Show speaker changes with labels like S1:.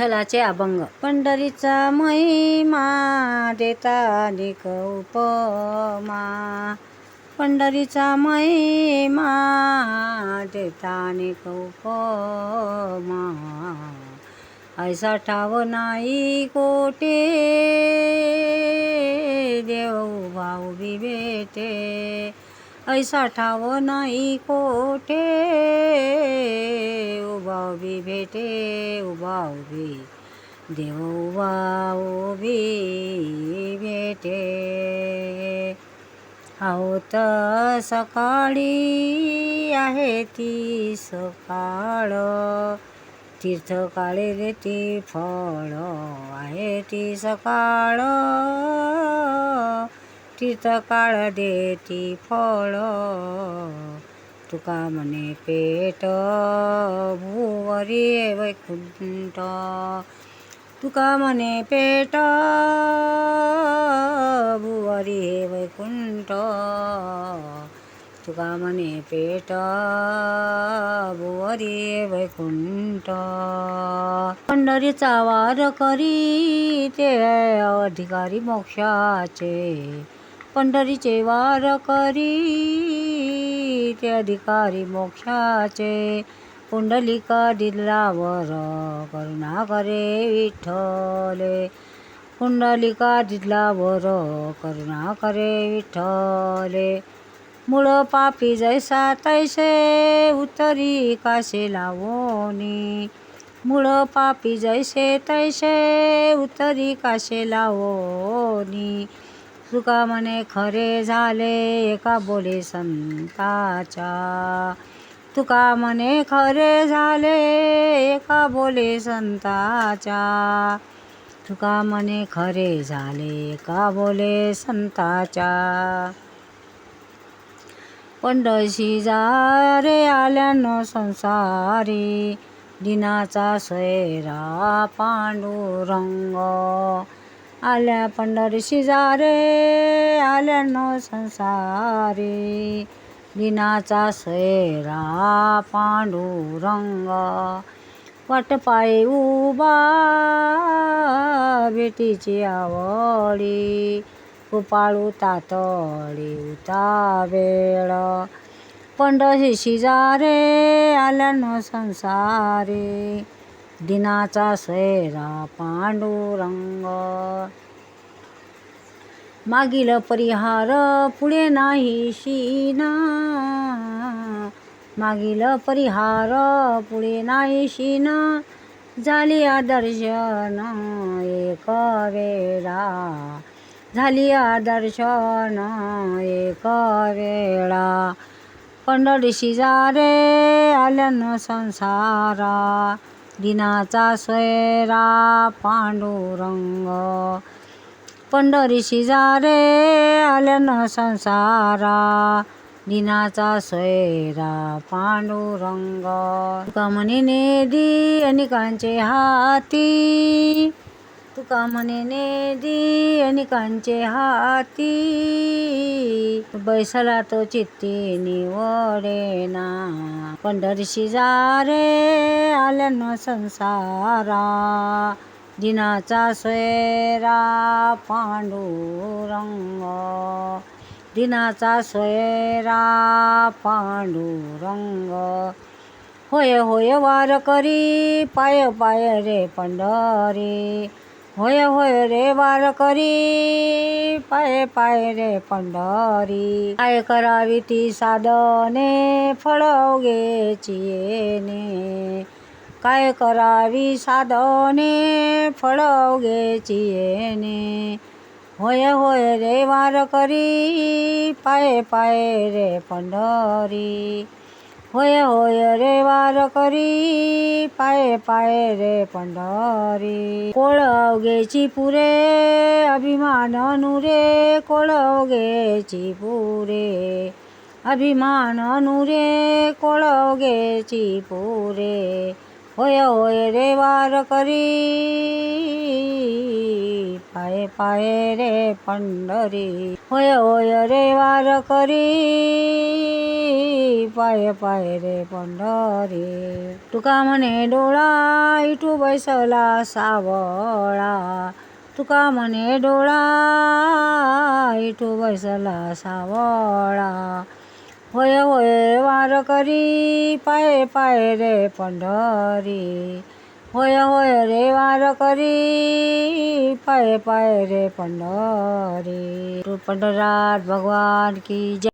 S1: विठ्ठलाचे अभंग. पंढरीचा महिमा देता अनेक उपमा. पंढरीचा महिमा देता अनेक उपमा. ऐसा ठाव नाही कोटे देव भाऊ बिबेटे ऐसा ठाव नाही कोठे? उभा भेटे उभा उभी देव उभा उभी भेटे आहोत सकाळी आहे ती सकाळ. तीर्थ काळे ती फळ आहे ती तीर्थ काळ देती फळ. तुका म्हणे पेट भुवरी वैकुंठ. तुका म्हणे पेट भुवरी हे वैकुंठ. तुका म्हणे पेट भुवरी वैकुंठ. पंढरीचा वार करी ते अधिकारी मोक्षाचे. पंढरीचे वार करी ते अधिकारी मोक्षाचे. पुंडलिका दिलावर करुणा करे विठ्ठले. पुंडलिका दिलावर करुणा करे विठ्ठले. मूळ पापी जैसा तैसे उतरी काशे लावोनी. मूळ पापी जैसे तैसे उतरी काशे लावोनी. तुका म्हणे खरे झाले एका बोले संताच्या तुका म्हणे खरे झाले एका बोले संताच्या तुका म्हणे खरे झाले एका बोले संताच्या पंढशी जा रे आल्यानं संसारी दिनाचा सोयरा पांडुरंग. आल्या पंढरीशी जा रे आल्यानं संसारी. दिनाचा सैरा पांडुरंग. वाटपाय उबा भेटीची आवडी कृपाळू तातडी उता वेळ. पंढरीशी जा रे आल्यानं संसारी. दिनाचा सोयरा पांडुरंग. मागील परिहार पुढे नाही शिना. मागील परिहार पुढे नाही शिना. झाली आदर्शन एक वेळा. झाली आदर्शन एक वेळा. पंढरीशी जा रे आल्यानं संसारा. दिनाचा सोयरा पांडुरंग। पंढरीशी जा रे आल्यानं संसारा। दिनाचा सोयरा पांडुरंग। तुका नेदी अनेकांचे हाती। तुका म्हणे नेदी हाती. बैसला तो चित्ती निवडेना पंढरीशी जा रे आल्यानं संसारा. दिनाचा सोयरा पांडुरंग. दिनाचा सोयरा पांडुरंग. होय होय वार करी पाय पाय रे पंढरी. होय होय रे वार करी पाय पाय रे पंढरी काय करावी ती साधने फळवगेची येणे काय करावी साधने फळवगेची येणे होय होय रे वार करी पाय पाय रे पंढरी होय होय रे वार करी पाय पाय रे पंढरी. कोळवगेची पुरे अभिमान नुरे. कोळवगेची पुरे अभिमान नुरे. कोळवगेची पुरे. होय होय रे वार करी. पाये पाये रे पंढरी. होय होय रे वार करी. पाय पाय रे पंढरी. तुका म्हणे डोळा इटू बैसला सावळा. तुका म्हणे डोळा इटू बैसला सावळा. होय होय वार करी पाय पाय रे पंढरी होय होय रे वार करी पाय पाय रे पंढरी पंढरात भगवान की जय